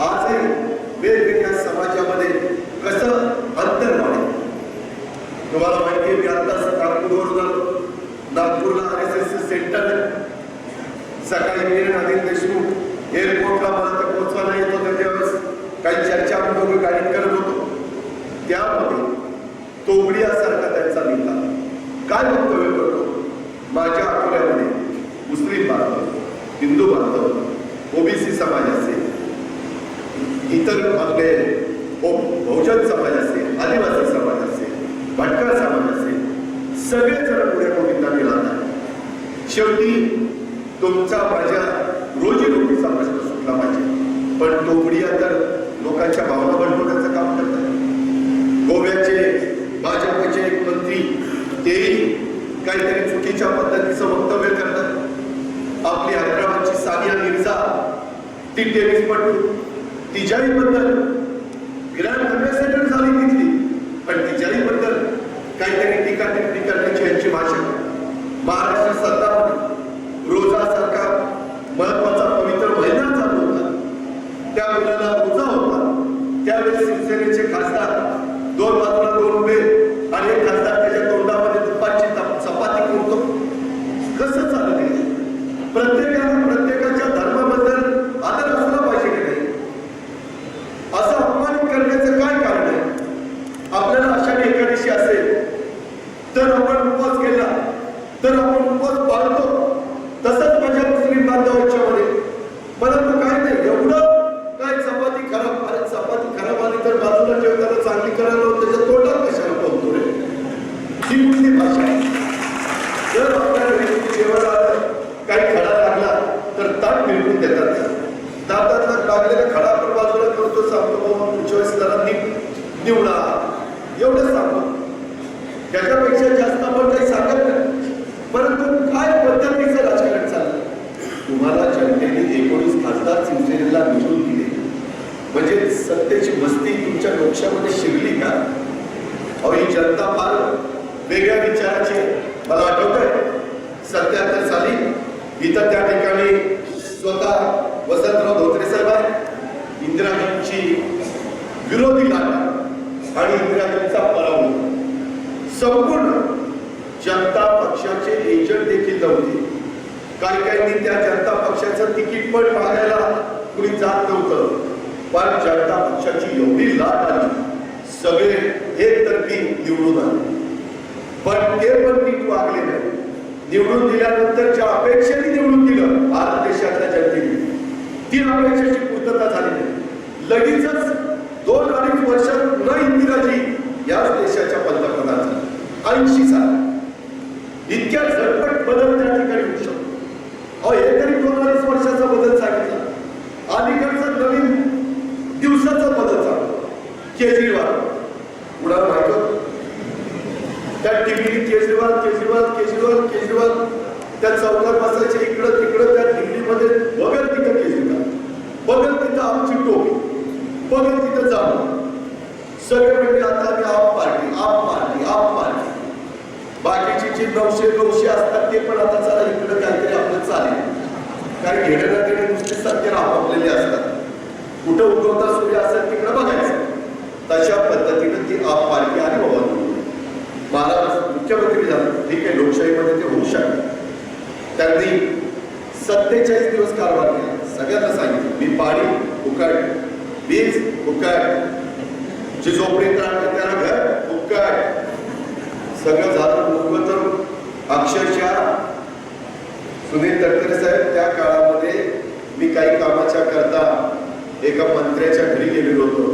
आजही वेगवेगळ्या समाजामध्ये कसं अंतर वाढेल? तुम्हाला माहिती आहे मी आत्ताच नागपूरवर नागपूरला आर एस एस सेंटर सकाळी मी अनिल देशमुख एअरपोर्टला मला तर पोहोचवायला येत होतं त्यावेळेस. काही चर्चा आम्ही दोघं गाडीत करत होतो. त्यामध्ये तोबडियासारखा त्यांचा निघाला काय वक्तव्य करतो? माझ्या अकोल्यामध्ये मुस्लिम बांधव हिंदू बांधव ओबीसी समाज इतर आपले ओ- बहुजन समाज असेल आदिवासी समाज असेल भटका समाज असेल सगळेजण पुढे गोविंदा मिळाला शेवटी तुमचा माझ्या रोजीरोटीचा प्रश्न सुटला पाहिजे. पण टोपडिया तर लोकांच्या भावना बनवण्याचं काम करतात. गोव्याचे भाजपचे एक मंत्री तेही काहीतरी चुकीच्या पद्धतीचं वक्तव्य करतात. आपली हैदराबादची सानिया मिर्झा ती टेनिसपटू तिच्याही बद्दल ग्रँड अम्बॅसेडर झाली तिथली. पण तिच्याही बद्दल काहीतरी टीका टिप्पणी करण्याची यांची भाषा महाराष्ट्र सरकारमध्ये रोजासारखा महत्त्वाचा पवित्र महिना चालू होता त्या मुलाला रोजा होता त्यावेळेस शिवसेनेचे खासदार दोन बाजूला दोन उभे आणि एक खासदार त्याच्या तोंडामध्ये दुपारची तप- चपाती करतो कसं चालत आहे प्रत्येकाला प्रत्येकाच्या धर्माबद्दल आदर असला पाहिजे की नाही असं अपमानित करण्याचं काय कारण आहे आपल्याला आषाढी असेल. तर आपण उपवास केला. तर आपण उपवास पाळतो. तसंच माझ्या मुस्लिम बांधवांच्या मध्ये. परंतु काय नाही एवढं काय चपाती खराब अरे चपाती खराब आली तर बाजूला ठेवताना चांगली करायला लावून त्याच्या तोंडात कशाला पाहतो रे? ही कुठली भाषा जर आपल्याला व्यक्ती जेवण आलं काही खडा लागला तर ताप मिळवून देतात. दातातला लागलेला खडा आपण बाजूला करतो सांगतो बाबा तुमच्या वेळेस त्याला निवडा. एवढं त्याच्यापेक्षा जास्त आपण काही सांगत नाही. परंतु काय पद्धतीचं राजकारण चाललं? तुम्हाला जनतेने एकोणीस खासदार शिवसेनेला निवडून दिले. म्हणजे सत्तेची मस्ती तुमच्या डोक्यामध्ये शिरली का? अहो ही जनता फार वेगळ्या विचाराची मला आठवत आहे सत्याहत्तर साली इथं त्या ठिकाणी स्वतः वसंतराव धोत्रे साहेब आहेत. इंदिराजींची विरोधी लाट आणि इंदिराजींचा पराभव. संपूर्ण जनता पक्षाचे एजंट देखील नव्हते. काही काहींनी त्या जनता पक्षाचं तिकीट पण मागायला कुणी जात नव्हतं. पण जनता पक्षाची एवढी लाट आली. सगळे एकतर्फी निवडून आले. पण ते पण नीट वागले नाही. निवडून दिल्यानंतर ज्या अपेक्षेने निवडून दिलं भारत देशातल्या जनतेने. ती अपेक्षेची पूर्तता झाली नाही. लगेचच दोन अडीच वर्षात पुन्हा इंदिराजी याच देशाच्या पंतप्रधान ऐंशी साल. इतक्या झटपट बदल त्या ठिकाणी होऊ शकतो. अहो हे तरी दोन अडीच वर्षाचा बदल सांगितला. अलीकडचा नवीन दिवसाचा बदल सांगतो. केजरीवाल. कुणाला माहीत त्या टीव्ही केजरीवाल केजरीवाल केजरीवाल केजरीवाल. त्या चौकात बसायचे इकडं तिकडं त्या दिल्लीमध्ये बघत तिथं केजरीवाल. बघत तिथं आमची टोपी. बघत तिथं जाणं सगळे म्हणजे आता आम्ही आप पार्टी आप नऊशे नऊशे असतात ते पण आता चला इकडं काहीतरी आपलं चालेल. कारण घेण्याला तेवढे नुसते सत्य आपापलेले असतात. कुठं उगवता सूर्य असेल तिकडं बघायचं. तशा पद्धतीनं ती आप पालखी आणि बाबा महाराज मुख्यमंत्री झाले. ठीक आहे लोकशाहीमध्ये ते होऊ शकते. त्यांनी सत्तेचाळीस दिवस कारभार केला. सगळ्यांना सांगितलं मी पाणी उकाट वीज उकाट जी झोपडी राहते त्याला घर उकाट सगळं झालं अक्षरशः सुनील तटकरे साहेब त्या काळामध्ये मी काही कामाच्या करता एका मंत्र्याच्या घरी गेलेलो होतो.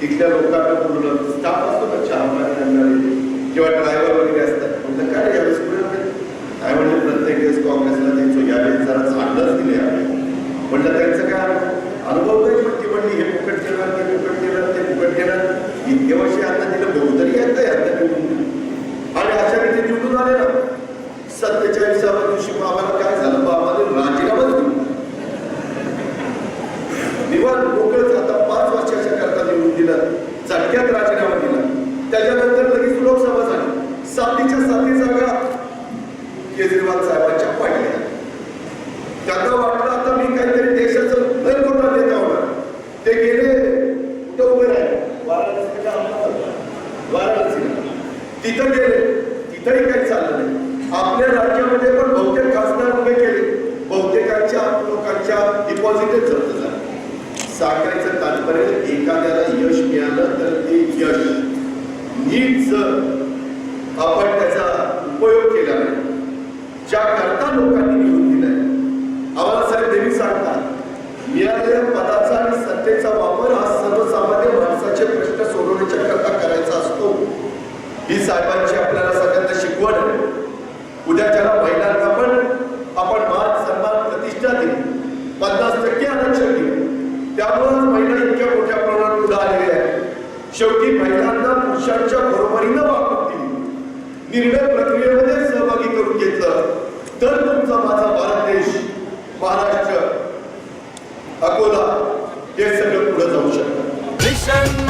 तिथल्या लोकांना बोललं स्टाफ असतो ना चहा पाणी आणणारे किंवा ड्रायव्हर वगैरे असतात. म्हणलं काय यावेळेस कुठे काय म्हणजे प्रत्येक वेळेस कॉम চাইছি सांगायचं तात्पर्य एखाद्याला यश मिळालं तर ते यश. नीट जर आपण त्याचा उपयोग केला नाही. ज्या करता लोकांनी निवडून दिलाय. आम्हाला साहेब सांगतात मिळालेल्या पदाचा आणि सत्तेचा वापर हा सर्वसामान्य माणसाचे प्रश्न सोडवण्याच्या करता करायचा असतो. ही साहेबांची आपल्याला सगळ्यांना शिकवण आहे. उद्या ज्याला महिलांचा पण आपण मान सन्मान प्रतिष्ठा दिली पन्नास टक्के आरक्षण दिले त्यामुळेच महिला इतक्या मोठ्या प्रमाणात पुढे आलेल्या आहेत शेवटी महिलांना पुरुषांच्या बरोबरीनं वागणूक दिली. निर्णय प्रक्रियेमध्ये सहभागी करून घेतलं. तर तुमचा माझा भारत देश महाराष्ट्र अकोला हे सगळं पुढे जाऊ शकतं. मिशन